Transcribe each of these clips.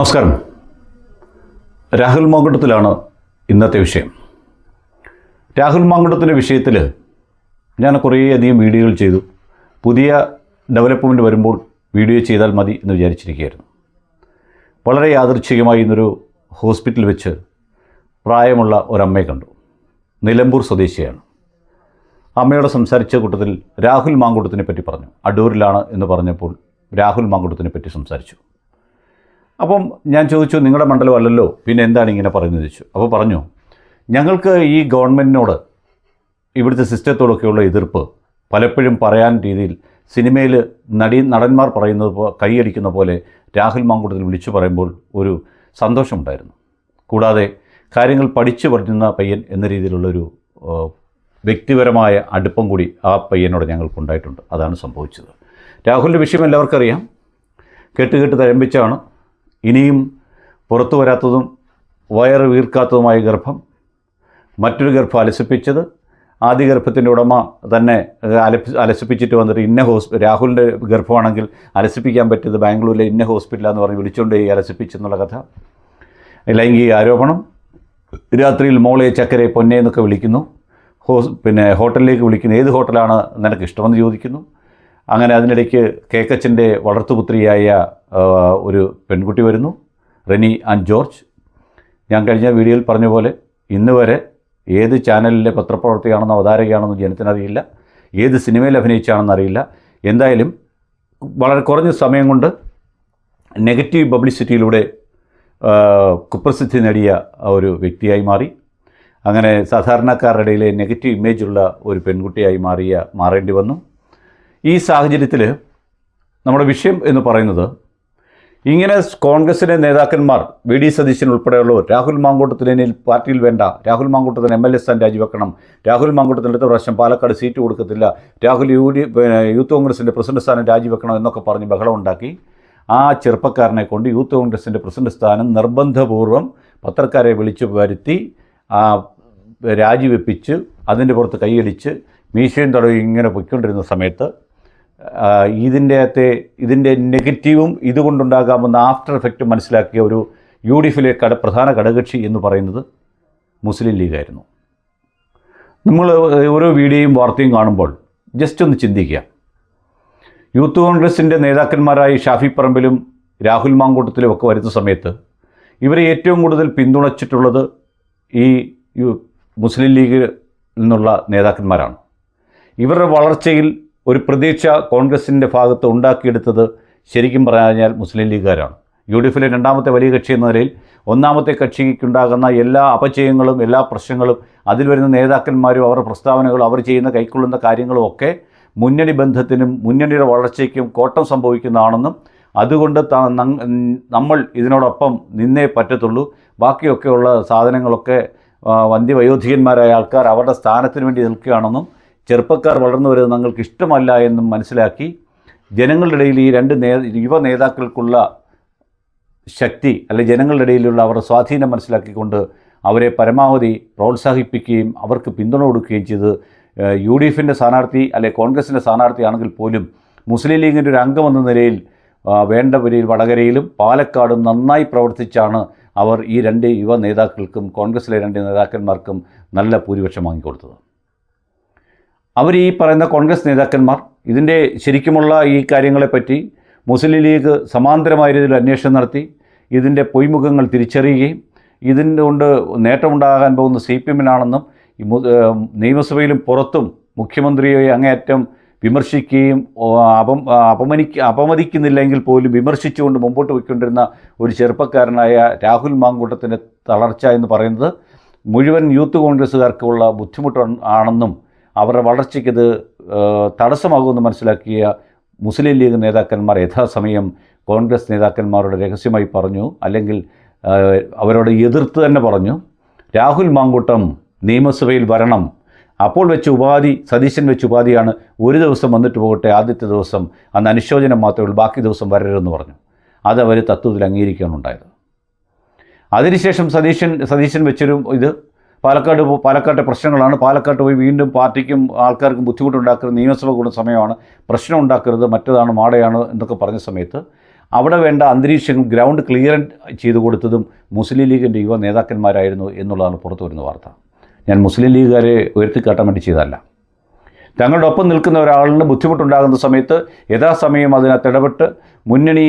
നമസ്കാരം. രാഹുൽ മാങ്കുട്ടത്തിലാണ് ഇന്നത്തെ വിഷയം. രാഹുൽ മാങ്കുട്ടത്തിന്റെ വിഷയത്തിൽ ഞാൻ കുറേയധികം വീഡിയോകൾ ചെയ്തു. പുതിയ ഡെവലപ്മെന്റ് വരുമ്പോൾ വീഡിയോ ചെയ്താൽ മതി എന്ന് വിചാരിച്ചിരിക്കുകയായിരുന്നു. വളരെ യാദൃച്ഛികമായി ഇന്നൊരു ഹോസ്പിറ്റൽ വെച്ച് പ്രായമുള്ള ഒരമ്മയെ കണ്ടു. നിലമ്പൂർ സ്വദേശിയാണ്. അമ്മയോട് സംസാരിച്ച കൂട്ടത്തിൽ രാഹുൽ മാങ്കുട്ടത്തിനെ പറ്റി പറഞ്ഞു. അടൂരിലാണ് എന്ന് പറഞ്ഞപ്പോൾ രാഹുൽ മാങ്കുട്ടത്തിനെ പറ്റി സംസാരിച്ചു. അപ്പം ഞാൻ ചോദിച്ചു നിങ്ങളുടെ മണ്ഡലം അല്ലല്ലോ? പിന്നെ എന്താണ് ഇങ്ങനെ പറയുന്നത് ചോദിച്ചു. അപ്പോൾ പറഞ്ഞു ഞങ്ങൾക്ക് ഈ ഗവൺമെന്റിനോട് ഇവിടുത്തെ സിസ്റ്റത്തോടൊക്കെയുള്ള എതിർപ്പ് പലപ്പോഴും പറയാൻ രീതിയിൽ സിനിമയിൽ നടി നടന്മാർ പറയുന്നത് കൈയടിക്കുന്ന പോലെ രാഹുൽ മാങ്കുട്ടത്തിൽ വിളിച്ചു പറയുമ്പോൾ ഒരു സന്തോഷമുണ്ടായിരുന്നു. കൂടാതെ കാര്യങ്ങൾ പഠിച്ചു പഠിക്കുന്ന പയ്യൻ എന്ന രീതിയിലുള്ളൊരു വ്യക്തിപരമായ അടുപ്പം കൂടി ആ പയ്യനോട് ഞങ്ങൾക്കുണ്ടായിട്ടുണ്ട് അതാണ് സംഭവിച്ചത്. രാഹുലിന്റെ വിഷയം എല്ലാവർക്കും അറിയാം. കേട്ട് കേട്ട് തഴമ്പിച്ചാണ് ഇനിയും പുറത്തു വരാത്തതും വയറ് വീർക്കാത്തതുമായ ഗർഭം മറ്റൊരു ഗർഭം അലസിപ്പിച്ചത് ആദ്യ ഗർഭത്തിന്റെ ഉടമ തന്നെ അലപ്പി അലസിപ്പിച്ചിട്ട് വന്നിട്ട് ഇന്ന ഹോസ് രാഹുലിന്റെ ഗർഭമാണെങ്കിൽ അലസിപ്പിക്കാൻ പറ്റിയത് ബാംഗ്ലൂരിലെ ഇന്ന ഹോസ്പിറ്റലാന്ന് പറഞ്ഞ് വിളിച്ചുകൊണ്ട് ഈ അലസിപ്പിച്ചെന്നുള്ള കഥ. ലൈംഗിക ആരോപണം രാത്രിയിൽ മോളെ ചക്കരെ പൊന്നെ എന്നൊക്കെ വിളിക്കുന്നു. ഹോസ് പിന്നെ ഹോട്ടലിലേക്ക് വിളിക്കുന്നു ഏത് ഹോട്ടലാണ് നിനക്ക് ഇഷ്ടമെന്ന് ചോദിക്കുന്നു. അങ്ങനെ അതിനിടയ്ക്ക് കേക്കച്ചന്റെ വളർത്തുപുത്രിയായ ഒരു പെൺകുട്ടി വരുന്നു റെനി ആൻഡ് ജോർജ്. ഞാൻ കഴിഞ്ഞ വീഡിയോയിൽ പറഞ്ഞ പോലെ ഇന്ന് വരെ ഏത് ചാനലിലെ പത്രപ്രവർത്തകയാണെന്നോ അവതാരകയാണെന്നോ ജനത്തിനറിയില്ല ഏത് സിനിമയിൽ അഭിനയിച്ചാണെന്ന് അറിയില്ല. എന്തായാലും വളരെ കുറഞ്ഞ സമയം കൊണ്ട് നെഗറ്റീവ് പബ്ലിസിറ്റിയിലൂടെ കുപ്രസിദ്ധി നേടിയ ഒരു വ്യക്തിയായി മാറി. അങ്ങനെ സാധാരണക്കാരുടെ ഇടയിലെ നെഗറ്റീവ് ഇമേജുള്ള ഒരു പെൺകുട്ടിയായി മാറിയ മാറേണ്ടി വന്നു. ഈ സാഹചര്യത്തിൽ നമ്മുടെ വിഷയം എന്ന് പറയുന്നത് ഇങ്ങനെ കോൺഗ്രസിലെ നേതാക്കന്മാർ വി ഡി സതീശൻ ഉൾപ്പെടെയുള്ളവർ രാഹുൽ മാങ്കൂട്ടത്തിന് പാർട്ടിയിൽ വേണ്ട രാഹുൽ മാങ്കൂട്ടത്തിന് എം എൽ എ സ്ഥാൻ രാജിവെക്കണം രാഹുൽ മാങ്കൂട്ടത്തിന് അടുത്ത പ്രാവശ്യം പാലക്കാട് സീറ്റ് കൊടുക്കത്തില്ല രാഹുൽ യു ഡി യൂത്ത് കോൺഗ്രസിന്റെ പ്രസിഡന്റ് സ്ഥാനം രാജിവെക്കണം എന്നൊക്കെ പറഞ്ഞ് ബഹളം ഉണ്ടാക്കി ആ ചെറുപ്പക്കാരനെ കൊണ്ട് യൂത്ത് കോൺഗ്രസിന്റെ പ്രസിഡന്റ് സ്ഥാനം നിർബന്ധപൂർവം പത്രക്കാരെ വിളിച്ചു വരുത്തി രാജിവെപ്പിച്ച് അതിന്റെ പുറത്ത് കൈയടിച്ച് മീശയും തടവും ഇങ്ങനെ പൊയ്ക്കൊണ്ടിരുന്ന സമയത്ത് ഇതിന്റെ അകത്തെ ഇതിന്റെ നെഗറ്റീവും ഇതുകൊണ്ടുണ്ടാകാമെന്ന ആഫ്റ്റർ എഫക്റ്റ് മനസ്സിലാക്കിയ ഒരു യു ഡി എഫിലെ കട പ്രധാന ഘടകക്ഷി എന്ന് പറയുന്നത് മുസ്ലിം ലീഗായിരുന്നു. നമ്മൾ ഓരോ വീഡിയോയും വാർത്തയും കാണുമ്പോൾ ജസ്റ്റ് ഒന്ന് ചിന്തിക്കുക. യൂത്ത് കോൺഗ്രസിന്റെ നേതാക്കന്മാരായി ഷാഫി പറമ്പിലും രാഹുൽ മാങ്കൂട്ടത്തിലും ഒക്കെ വരുന്ന സമയത്ത് ഇവരെ ഏറ്റവും കൂടുതൽ പിന്തുണച്ചിട്ടുള്ളത് ഈ മുസ്ലിം ലീഗിൽ നിന്നുള്ള നേതാക്കന്മാരാണ്. ഇവരുടെ വളർച്ചയിൽ ഒരു പ്രതീക്ഷ കോൺഗ്രസിന്റെ ഭാഗത്ത് ഉണ്ടാക്കിയെടുത്തത് ശരിക്കും പറഞ്ഞാൽ മുസ്ലിം ലീഗുകാരാണ്. യു ഡി എഫിലെ രണ്ടാമത്തെ വലിയ കക്ഷി എന്ന നിലയിൽ ഒന്നാമത്തെ കക്ഷിക്കുണ്ടാകുന്ന എല്ലാ അപചയങ്ങളും എല്ലാ പ്രശ്നങ്ങളും അതിൽ വരുന്ന നേതാക്കന്മാരും അവരുടെ പ്രസ്താവനകളും അവർ ചെയ്യുന്ന കൈക്കൊള്ളുന്ന കാര്യങ്ങളും ഒക്കെ മുന്നണി ബന്ധത്തിനും മുന്നണിയുടെ വളർച്ചയ്ക്കും കോട്ടം സംഭവിക്കുന്നതാണെന്നും അതുകൊണ്ട് നമ്മൾ ഇതിനോടൊപ്പം നിന്നേ പറ്റത്തുള്ളൂ. ബാക്കിയൊക്കെയുള്ള സാധനങ്ങളൊക്കെ വന്ധ്യവയോധികന്മാരായ ആൾക്കാർ അവരുടെ സ്ഥാനത്തിന് വേണ്ടി നിൽക്കുകയാണെന്നും ചെറുപ്പക്കാർ വളർന്നു വരുന്നത് ഞങ്ങൾക്ക് ഇഷ്ടമല്ല എന്നും മനസ്സിലാക്കി ജനങ്ങളുടെ ഇടയിൽ ഈ രണ്ട് നേ യുവ നേതാക്കൾക്കുള്ള ശക്തി അല്ലെ ജനങ്ങളുടെ ഇടയിലുള്ള അവരുടെ സ്വാധീനം മനസ്സിലാക്കിക്കൊണ്ട് അവരെ പരമാവധി പ്രോത്സാഹിപ്പിക്കുകയും അവർക്ക് പിന്തുണ കൊടുക്കുകയും ചെയ്ത് യു ഡി എഫിന്റെ സ്ഥാനാർത്ഥി അല്ലെ കോൺഗ്രസിന്റെ സ്ഥാനാർത്ഥിയാണെങ്കിൽ പോലും മുസ്ലിം ലീഗിന്റെ ഒരു അംഗം എന്ന നിലയിൽ വേണ്ട വരിയിൽ വടകരയിലും പാലക്കാടും നന്നായി പ്രവർത്തിച്ചാണ് അവർ ഈ രണ്ട് യുവ നേതാക്കൾക്കും കോൺഗ്രസിലെ രണ്ട് നേതാക്കന്മാർക്കും നല്ല ഭൂരിപക്ഷം വാങ്ങിക്കൊടുത്തത്. അവർ ഈ പറയുന്ന കോൺഗ്രസ് നേതാക്കന്മാർ ഇതിന്റെ ശരിക്കുമുള്ള ഈ കാര്യങ്ങളെപ്പറ്റി മുസ്ലിം ലീഗ് സമാന്തരമായ രീതിയിൽ അന്വേഷണം നടത്തി ഇതിന്റെ പൊയ്മുഖങ്ങൾ തിരിച്ചറിയുകയും ഇതിന്റെ കൊണ്ട് നേട്ടമുണ്ടാകാൻ പോകുന്ന സി പി എമ്മിനാണെന്നും നിയമസഭയിലും പുറത്തും മുഖ്യമന്ത്രിയെ അങ്ങേയറ്റം വിമർശിക്കുകയും അപം അപമനിക്ക അപമതിക്കുന്നില്ലെങ്കിൽ പോലും വിമർശിച്ചുകൊണ്ട് മുമ്പോട്ട് പോയിക്കൊണ്ടിരുന്ന ഒരു ചെറുപ്പക്കാരനായ രാഹുൽ മാങ്കൂട്ടത്തിന്റെ തളർച്ച എന്ന് പറയുന്നത് മുഴുവൻ യൂത്ത് കോൺഗ്രസ്സുകാർക്കുള്ള ബുദ്ധിമുട്ട് ആണെന്നും അവരുടെ വളർച്ചയ്ക്കിത് തടസ്സമാകുമെന്ന് മനസ്സിലാക്കിയ മുസ്ലിം ലീഗ് നേതാക്കന്മാർ യഥാസമയം കോൺഗ്രസ് നേതാക്കന്മാരോട് രഹസ്യമായി പറഞ്ഞു അല്ലെങ്കിൽ അവരോട് എതിർത്ത് തന്നെ പറഞ്ഞു രാഹുൽ മാങ്കൂട്ടം നിയമസഭയിൽ വരണം അപ്പോൾ വെച്ച് ഉപാധി സതീശൻ വെച്ച് ഉപാധിയാണ് ഒരു ദിവസം വന്നിട്ട് പോകട്ടെ ആദ്യത്തെ ദിവസം അന്ന് അനുശോചനം മാത്രമേ ഉള്ളൂ ബാക്കി ദിവസം വരരുതെന്ന് പറഞ്ഞു. അത് അവർ തത്വത്തിൽ അംഗീകരിക്കുകയാണ് ഉണ്ടായത്. അതിനുശേഷം സതീശൻ സതീശൻ വെച്ചൊരു ഇത് പാലക്കാട് പാലക്കാട്ടെ പ്രശ്നങ്ങളാണ്. പാലക്കാട്ട് പോയി വീണ്ടും പാർട്ടിക്കും ആൾക്കാർക്കും ബുദ്ധിമുട്ടുണ്ടാക്കുന്ന നിയമസഭ കൂടുന്ന സമയമാണ് പ്രശ്നം ഉണ്ടാക്കരുത് മറ്റേതാണ് മാടയാണ് എന്നൊക്കെ പറഞ്ഞ സമയത്ത് അവിടെ വേണ്ട അന്തരീക്ഷം ഗ്രൗണ്ട് ക്ലിയർ ചെയ്തു കൊടുത്തതും മുസ്ലിം ലീഗിന്റെ യുവ നേതാക്കന്മാരായിരുന്നു എന്നുള്ളതാണ് പുറത്തു വരുന്ന വാർത്ത. ഞാൻ മുസ്ലിം ലീഗുകാരെ ഉയർത്തിക്കാട്ടാൻ വേണ്ടി ചെയ്തതല്ല. തങ്ങളുടെ ഒപ്പം നിൽക്കുന്ന ഒരാളിന് ബുദ്ധിമുട്ടുണ്ടാകുന്ന സമയത്ത് യഥാസമയം അതിനകത്ത് ഇടപെട്ട് മുന്നണി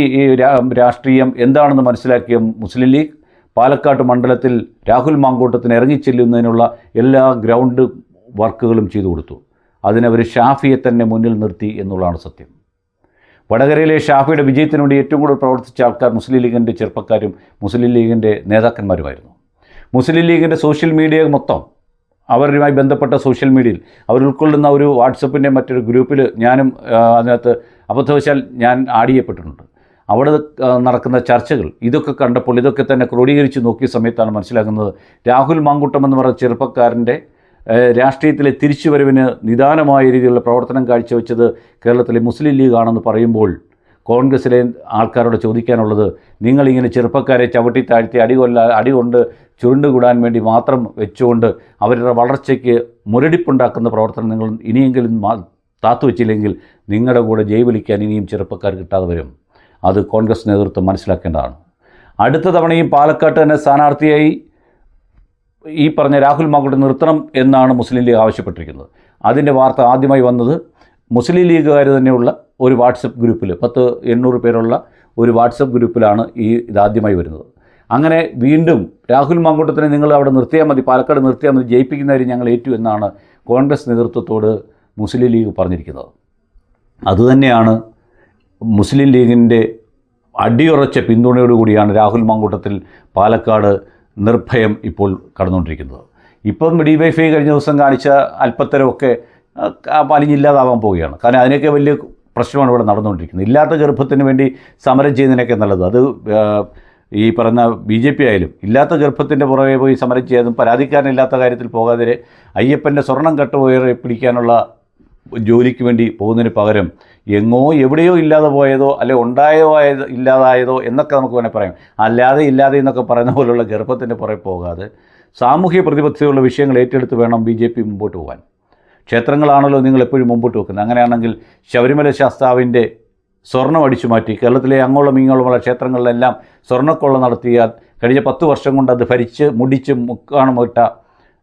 രാഷ്ട്രീയം എന്താണെന്ന് മനസ്സിലാക്കിയ മുസ്ലിം ലീഗ് പാലക്കാട് മണ്ഡലത്തിൽ രാഹുൽ മാങ്കൂട്ടത്തിന് ഇറങ്ങിച്ചെല്ലുന്നതിനുള്ള എല്ലാ ഗ്രൗണ്ട് വർക്കുകളും ചെയ്തു കൊടുത്തു. അതിനവർ ഷാഫിയെ തന്നെ മുന്നിൽ നിർത്തി എന്നുള്ളതാണ് സത്യം. വടകരയിലെ ഷാഫിയുടെ വിജയത്തിനു വേണ്ടി ഏറ്റവും കൂടുതൽ പ്രവർത്തിച്ച ആൾക്കാർ മുസ്ലിം ലീഗിന്റെ ചെറുപ്പക്കാരും മുസ്ലിം ലീഗിന്റെ നേതാക്കന്മാരുമായിരുന്നു. മുസ്ലിം ലീഗിന്റെ സോഷ്യൽ മീഡിയ മൊത്തം അവരുമായി ബന്ധപ്പെട്ട സോഷ്യൽ മീഡിയയിൽ അവർ ഉൾക്കൊള്ളുന്ന ഒരു വാട്സപ്പിന്റെ മറ്റൊരു ഗ്രൂപ്പിൽ ഞാനും അതിനകത്ത് അബദ്ധവശാൽ ഞാൻ ആഡ് ചെയ്യപ്പെട്ടിട്ടുണ്ട്. അവിടെ നടക്കുന്ന ചർച്ചകൾ ഇതൊക്കെ കണ്ടപ്പോൾ ഇതൊക്കെ തന്നെ ക്രോഡീകരിച്ച് നോക്കിയ സമയത്താണ് മനസ്സിലാക്കുന്നത് രാഹുൽ മാങ്കുട്ടം എന്ന് പറയുന്ന ചെറുപ്പക്കാരന്റെ രാഷ്ട്രീയത്തിലെ തിരിച്ചുവരവിന് നിദാനമായ രീതിയിലുള്ള പ്രവർത്തനം കാഴ്ചവെച്ചത് കേരളത്തിലെ മുസ്ലിം ലീഗ് ലീഗാണെന്ന് പറയുമ്പോൾ കോൺഗ്രസ്സിലെ ആൾക്കാരോട് ചോദിക്കാനുള്ളത് നിങ്ങളിങ്ങനെ ചെറുപ്പക്കാരെ ചവിട്ടി താഴ്ത്തി അടികൊല്ല അടികൊണ്ട് ചുരുണ്ടുകൂടാൻ വേണ്ടി മാത്രം വെച്ചുകൊണ്ട് അവരുടെ വളർച്ചയ്ക്ക് മുരടിപ്പുണ്ടാക്കുന്ന പ്രവർത്തനം നിങ്ങൾ ഇനിയെങ്കിലും താത്തുവെച്ചില്ലെങ്കിൽ നിങ്ങളുടെ കൂടെ ജയ് വിളിക്കാൻ ഇനിയും ചെറുപ്പക്കാർ കിട്ടാതെ വരും. അത് കോൺഗ്രസ് നേതൃത്വം മനസ്സിലാക്കേണ്ടതാണ്. അടുത്ത തവണയും പാലക്കാട്ട് തന്നെ സ്ഥാനാർത്ഥിയായി ഈ പറഞ്ഞ രാഹുൽ മാങ്കുട്ടി നിർത്തണം എന്നാണ് മുസ്ലിം ലീഗ് ആവശ്യപ്പെട്ടിരിക്കുന്നത്. അതിന്റെ വാർത്ത ആദ്യമായി വന്നത് മുസ്ലിം ലീഗുകാർ തന്നെയുള്ള ഒരു വാട്സപ്പ് ഗ്രൂപ്പിൽ പത്ത് എണ്ണൂറ് പേരുള്ള ഒരു വാട്സപ്പ് ഗ്രൂപ്പിലാണ് ഈ ഇതാദ്യമായി വരുന്നത്. അങ്ങനെ വീണ്ടും രാഹുൽ മാങ്കൂട്ടത്തിനെ നിങ്ങൾ അവിടെ നിർത്തിയാൽ മതി പാലക്കാട് നിർത്തിയാൽ മതി ജയിപ്പിക്കുന്നവരെ ഞങ്ങൾ ഏറ്റു എന്നാണ് കോൺഗ്രസ് നേതൃത്വത്തോട് മുസ്ലിം ലീഗ് പറഞ്ഞിരിക്കുന്നത്. അതുതന്നെയാണ് മുസ്ലിം ലീഗിന്റെ അടിയുറച്ച പിന്തുണയോടുകൂടിയാണ് രാഹുൽ മാങ്കൂട്ടത്തിൽ പാലക്കാട് നിർഭയം ഇപ്പോൾ കടന്നുകൊണ്ടിരിക്കുന്നത്. ഇപ്പം ഡി വൈ ഫൈ കഴിഞ്ഞ ദിവസം കാണിച്ച അല്പത്തരമൊക്കെ പലിഞ്ഞില്ലാതാവാൻ പോവുകയാണ്. കാരണം അതിനൊക്കെ വലിയ പ്രശ്നമാണ് ഇവിടെ നടന്നുകൊണ്ടിരിക്കുന്നത്. ഇല്ലാത്ത ഗർഭത്തിന് വേണ്ടി സമരം ചെയ്യുന്നതിനൊക്കെ നല്ലത്. അത് ഈ പറയുന്ന ബി ജെ പി ആയാലും ഇല്ലാത്ത ഗർഭത്തിന്റെ പുറകെ പോയി സമരം ചെയ്യാതും പരാതിക്കാരനില്ലാത്ത കാര്യത്തിൽ പോകാതെ അയ്യപ്പന്റെ സ്വർണം കട്ടുപോയി പിടിക്കാനുള്ള ജോലിക്ക് വേണ്ടി പോകുന്നതിന് പകരം എങ്ങോ എവിടെയോ ഇല്ലാതെ പോയതോ അല്ലെ ഉണ്ടായതോ ആയതോ ഇല്ലാതായതോ എന്നൊക്കെ നമുക്ക് വേണേൽ പറയാം. അല്ലാതെ ഇല്ലാതെ എന്നൊക്കെ പറയുന്ന പോലുള്ള ഗർഭത്തിന്റെ പുറകെ പോകാതെ സാമൂഹ്യ പ്രതിബദ്ധതയുള്ള വിഷയങ്ങൾ ഏറ്റെടുത്ത് വേണം ബി ജെ പി മുമ്പോട്ട് പോകാൻ. ക്ഷേത്രങ്ങളാണല്ലോ നിങ്ങൾ എപ്പോഴും മുമ്പോട്ട് വെക്കുന്നത്. അങ്ങനെയാണെങ്കിൽ ശബരിമല ശാസ്താവിന്റെ സ്വർണം അടിച്ചു മാറ്റി കേരളത്തിലെ അങ്ങോളം ഇങ്ങോളമുള്ള ക്ഷേത്രങ്ങളിലെല്ലാം സ്വർണക്കൊള്ള നടത്തിയ കഴിഞ്ഞ പത്ത് വർഷം കൊണ്ട് അത് ഭരിച്ച് മുടിച്ച് മുക്കാണുമിട്ട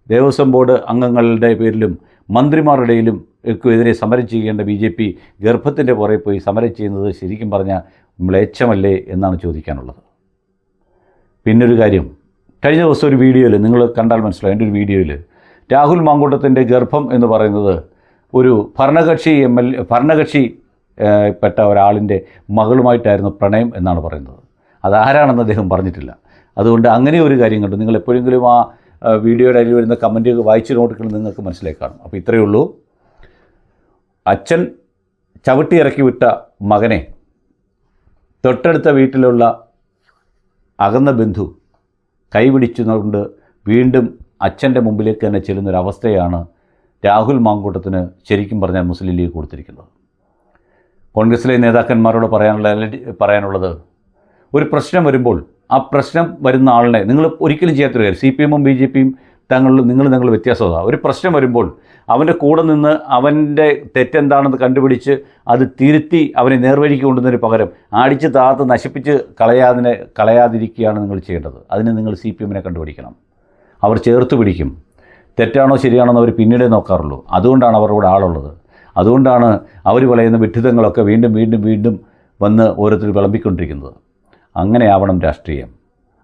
ദേവസ്വം ബോർഡ് അംഗങ്ങളുടെ പേരിലും മന്ത്രിമാരുടെയിലും എതിരെ സമരം ചെയ്യേണ്ട ബി ജെ പി ഗർഭത്തിന്റെ പുറകെ പോയി സമരം ചെയ്യുന്നത് ശരിക്കും പറഞ്ഞാൽ മ്ലേച്ഛമല്ലേ എന്നാണ് ചോദിക്കാനുള്ളത്. പിന്നൊരു കാര്യം കഴിഞ്ഞ ദിവസം ഒരു വീഡിയോയിൽ നിങ്ങൾ കണ്ടാൽ മനസ്സിലാവും എന്റെ ഒരു വീഡിയോയിൽ രാഹുൽ മാങ്കൂട്ടത്തിന്റെ ഗർഭം എന്ന് പറയുന്നത് ഒരു ഭരണകക്ഷി എം എൽ ഭരണകക്ഷി പെട്ട ഒരാളിന്റെ മകളുമായിട്ടായിരുന്നു പ്രണയം എന്നാണ് പറയുന്നത്. അതാരാണെന്ന് അദ്ദേഹം പറഞ്ഞിട്ടില്ല. അതുകൊണ്ട് അങ്ങനെ ഒരു കാര്യം കണ്ടു. നിങ്ങൾ എപ്പോഴെങ്കിലും ആ വീഡിയോയുടെ അടിയിൽ വരുന്ന കമന്റ് വായിച്ച് നോട്ടിക്കണം നിങ്ങൾക്ക് മനസ്സിലായി കാണും. അപ്പോൾ ഇത്രയേ ഉള്ളൂ. അച്ഛൻ ചവിട്ടി ഇറക്കി വിട്ട മകനെ തൊട്ടടുത്ത വീട്ടിലുള്ള അകന്ന ബന്ധു കൈപിടിച്ചുകൊണ്ട് വീണ്ടും അച്ഛന്റെ മുമ്പിലേക്ക് തന്നെ ചെല്ലുന്നൊരവസ്ഥയാണ് രാഹുൽ മാങ്കൂട്ടത്തിന് ശരിക്കും പറഞ്ഞാൽ മുസ്ലിം ലീഗ് കൊടുത്തിരിക്കുന്നത്. കോൺഗ്രസിലെ നേതാക്കന്മാരോട് പറയാനുള്ള പറയാനുള്ളത് ഒരു പ്രശ്നം വരുമ്പോൾ ആ പ്രശ്നം വരുന്ന ആളിനെ നിങ്ങൾ ഒരിക്കലും ചെയ്യാത്തൊരു കാര്യം. സി പി എമ്മും ബി ജെ പിയും തങ്ങളിൽ നിങ്ങൾ നിങ്ങൾ വ്യത്യാസമാണ് ഒരു പ്രശ്നം വരുമ്പോൾ അവന്റെ കൂടെ നിന്ന് അവന്റെ തെറ്റെന്താണെന്ന് കണ്ടുപിടിച്ച് അത് തിരുത്തി അവനെ നേർവഴിക്ക് കൊണ്ടുവന്നതിന് പകരം അടിച്ച് താത്ത് നശിപ്പിച്ച് കളയാതിനെ കളയാതിരിക്കുകയാണ് നിങ്ങൾ ചെയ്യേണ്ടത്. അതിന് നിങ്ങൾ സി പി എമ്മിനെ കണ്ടുപിടിക്കണം. അവർ ചേർത്ത് പിടിക്കും. തെറ്റാണോ ശരിയാണോ എന്ന് അവർ പിന്നീടേ നോക്കാറുള്ളൂ. അതുകൊണ്ടാണ് അവരുടെ ആളുള്ളത്. അതുകൊണ്ടാണ് അവർ പറയുന്ന വിഡിതങ്ങളൊക്കെ വീണ്ടും വീണ്ടും വീണ്ടും വന്ന് ഓരോരുത്തർ വിളമ്പിക്കൊണ്ടിരിക്കുന്നത്. അങ്ങനെയാവണം രാഷ്ട്രീയം.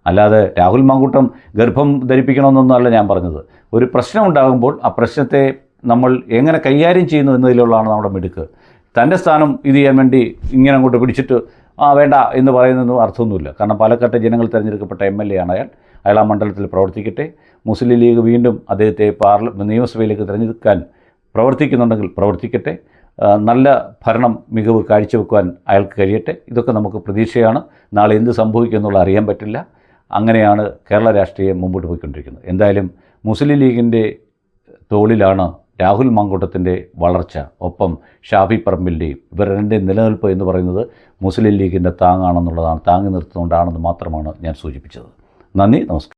അല്ലാതെ രാഹുൽ മാങ്കൂട്ടം ഗർഭം ധരിപ്പിക്കണമെന്നൊന്നല്ല ഞാൻ പറഞ്ഞത്. ഒരു പ്രശ്നം ഉണ്ടാകുമ്പോൾ ആ പ്രശ്നത്തെ നമ്മൾ എങ്ങനെ കൈകാര്യം ചെയ്യുന്നു എന്നതിലുള്ളതാണ് നമ്മുടെ മിടുക്ക്. തന്റെ സ്ഥാനം ഇത് ചെയ്യാൻ വേണ്ടി ഇങ്ങനെ അങ്ങോട്ട് പിടിച്ചിട്ട് ആ വേണ്ട എന്ന് പറയുന്നതൊന്നും അർത്ഥമൊന്നുമില്ല. കാരണം പാലക്കാട്ടെ ജനങ്ങൾ തിരഞ്ഞെടുക്കപ്പെട്ട എം എൽ എ ആണ് അയാൾ. അയാൾ ആ മണ്ഡലത്തിൽ പ്രവർത്തിക്കട്ടെ. മുസ്ലിം ലീഗ് വീണ്ടും അദ്ദേഹത്തെ പാർല നിയമസഭയിലേക്ക് തിരഞ്ഞെടുക്കാൻ പ്രവർത്തിക്കുന്നുണ്ടെങ്കിൽ പ്രവർത്തിക്കട്ടെ. നല്ല ഭരണം മികവ് കാഴ്ചവെക്കുവാൻ അയാൾക്ക് കഴിയട്ടെ. ഇതൊക്കെ നമുക്ക് പ്രതീക്ഷയാണ്. നാളെ എന്ത് സംഭവിക്കുമെന്നുള്ള അറിയാൻ പറ്റില്ല. അങ്ങനെയാണ് കേരള രാഷ്ട്രീയം മുമ്പോട്ട് പോയിക്കൊണ്ടിരിക്കുന്നത്. എന്തായാലും മുസ്ലിം ലീഗിന്റെ തോളിലാണ് രാഹുൽ മാങ്കൂട്ടത്തിന്റെ വളർച്ച. ഒപ്പം ഷാഫി പറമ്പിന്റെയും ഇവർ നിലനിൽപ്പ് എന്ന് പറയുന്നത് മുസ്ലിം ലീഗിന്റെ താങ്ങാണെന്നുള്ളതാണ്. താങ്ങി നിർത്തുന്നതുകൊണ്ടാണെന്ന് മാത്രമാണ് ഞാൻ സൂചിപ്പിച്ചത്. നന്ദി നമസ്കാരം.